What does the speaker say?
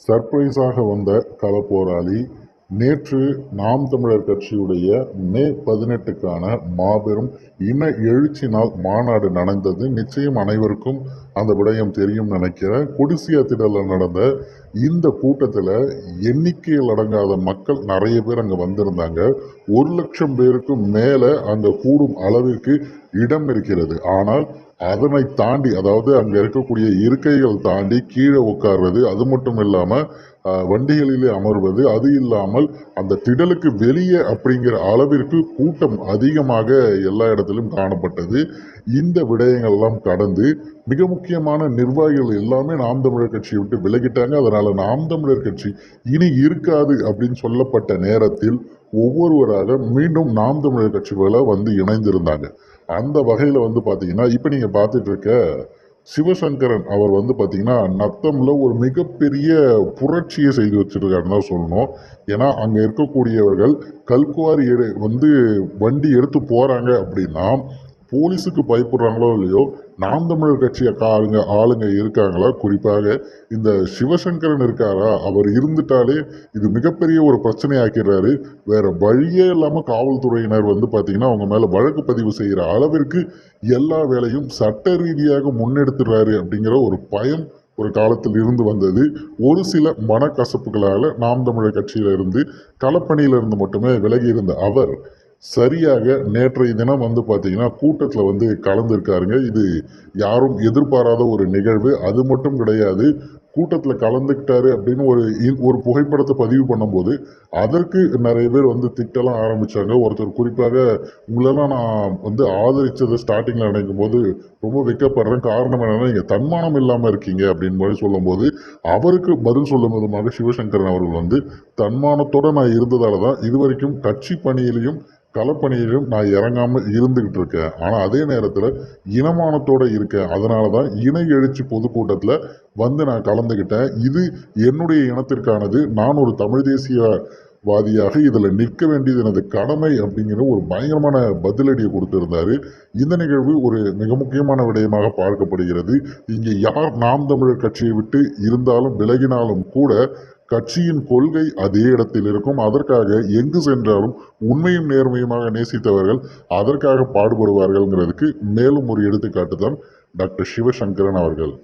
சர்ப்ரைஸாக வந்த களப்போராளி நேற்று நாம் தமிழர் கட்சியுடைய மே பதினெட்டுக்கான மாபெரும் இன எழுச்சி நாள் மாநாடு நடந்தது நிச்சயம் அனைவருக்கும் அந்த விடயம் தெரியும் நினைக்கிறேன். கொடிசியா திடலில் நடந்த இந்த கூட்டத்தில் எண்ணிக்கையில் அடங்காத மக்கள் நிறைய பேர் அங்கே வந்திருந்தாங்க. ஒரு லட்சம் பேருக்கும் மேலே அங்கே கூடும் அளவிற்கு இடம் இருக்கிறது. ஆனால் அதனை தாண்டி அதாவது அங்கே இருக்கக்கூடிய இருக்கைகள் தாண்டி கீழே உட்கார்வது அது மட்டும் இல்லாமல் வண்டிகளிலே அமர்வது அது இல்லாமல் அந்த திடலுக்கு வெளியே அப்படிங்கிற அளவிற்கு கூட்டம் அதிகமாக எல்லா இடத்திலும் காணப்பட்டது. இந்த விடயங்கள்லாம் கடந்து மிக முக்கியமான நிர்வாகிகள் எல்லாமே நாம் தமிழர் கட்சியை விட்டு விலகிட்டாங்க. அதனால் நாம் தமிழர் கட்சி இனி இருக்காது அப்படின்னு சொல்லப்பட்ட நேரத்தில் ஒவ்வொருவராக மீண்டும் நாம் தமிழர் கட்சிகளை வந்து இணைந்திருந்தாங்க. அந்த வகையில் வந்து பார்த்தீங்கன்னா இப்போ நீங்கள் பார்த்துட்டு இருக்க சிவசங்கரன் அவர் வந்து பார்த்திங்கன்னா நத்தமில் ஒரு மிகப்பெரிய புரட்சியை செய்து வச்சுருக்காருன்னு தான் சொல்லணும். ஏன்னா அங்கே இருக்கக்கூடியவர்கள் கல்குவாரி எடு- வந்து வண்டி எடுத்து போகிறாங்க அப்படின்னா போலீஸுக்கு பயப்படுறாங்களோ இல்லையோ நாம் தமிழர் கட்சி ஆளுங்க ஆளுங்க இருக்காங்களா? குறிப்பாக இந்த சிவசங்கரன் இருக்காரா? அவர் இருந்துட்டாலே இது மிகப்பெரிய ஒரு பிரச்சனையாக்கிறாரு. வேற வழியே இல்லாமல் காவல்துறையினர் வந்து பார்த்தீங்கன்னா அவங்க மேலே வழக்கு பதிவு செய்கிற அளவிற்கு எல்லா வேலையும் சட்ட ரீதியாக முன்னெடுத்துடுறாரு அப்படிங்கிற ஒரு பயம் ஒரு காலத்தில் இருந்து வந்தது. ஒரு சில மனக்கசப்புகளால் நாம் தமிழர் கட்சியிலிருந்து களப்பணியிலிருந்து மட்டுமே விலகி இருந்த அவர் சரியாக நேற்றைய தினம் வந்து பார்த்தீங்கன்னா கூட்டத்தில் வந்து கலந்துருக்காருங்க. இது யாரும் எதிர்பாராத ஒரு நிகழ்வு. அது மட்டும் கிடையாது கூட்டத்தில் கலந்துக்கிட்டாரு அப்படின்னு ஒரு இ- ஒரு புகைப்படத்தை பதிவு பண்ணும்போது அதற்கு நிறைய பேர் வந்து திட்டலாம் ஆரம்பித்தாங்க ஒருத்தர் குறிப்பாக உங்களெல்லாம் நான் வந்து ஆதரித்ததை ஸ்டார்டிங்கில் நினைக்கும் போது ரொம்ப வெக்கப்படுறேன் காரணம் என்னென்னா நீங்கள் தன்மானம் இல்லாமல் இருக்கீங்க அப்படின்னு மாதிரி சொல்லும்போது அவருக்கு பதில் சொல்லும் விதமாக சிவசங்கரன் அவர்கள் வந்து தன்மானத்தோடு நான் இருந்ததால தான் இதுவரைக்கும் கட்சி பணியிலையும் களப்பணியிலும் நான் இறங்காமல் இருந்துக்கிட்டு இருக்கேன். ஆனால் அதே நேரத்தில் இனமானத்தோடு இருக்கேன். அதனால தான் இணை எழுச்சி பொதுக்கூட்டத்தில் வந்து நான் கலந்துக்கிட்டேன் இது என்னுடைய இனத்திற்கானது. நான் ஒரு தமிழ் தேசியவாதியாக இதில் நிற்க வேண்டியது எனது கடமை அப்படிங்கிற ஒரு பயங்கரமான பதிலடியை கொடுத்திருந்தாரு. இந்த நிகழ்வு ஒரு மிக முக்கியமான விடயமாக பார்க்கப்படுகிறது. இங்கே யார் நாம் தமிழர் கட்சியை விட்டு இருந்தாலும் விலகினாலும் கூட கட்சியின் கொள்கை அதே இடத்தில் இருக்கும். அதற்காக எங்கு சென்றாலும் உண்மையும் நேர்மையுமாக நேசித்தவர்கள் அதற்காக பாடுபடுவார்கள்ங்கிறதுக்கு மேலும் ஒரு எடுத்துக்காட்டு தான் டாக்டர் சிவசங்கரன் அவர்கள்.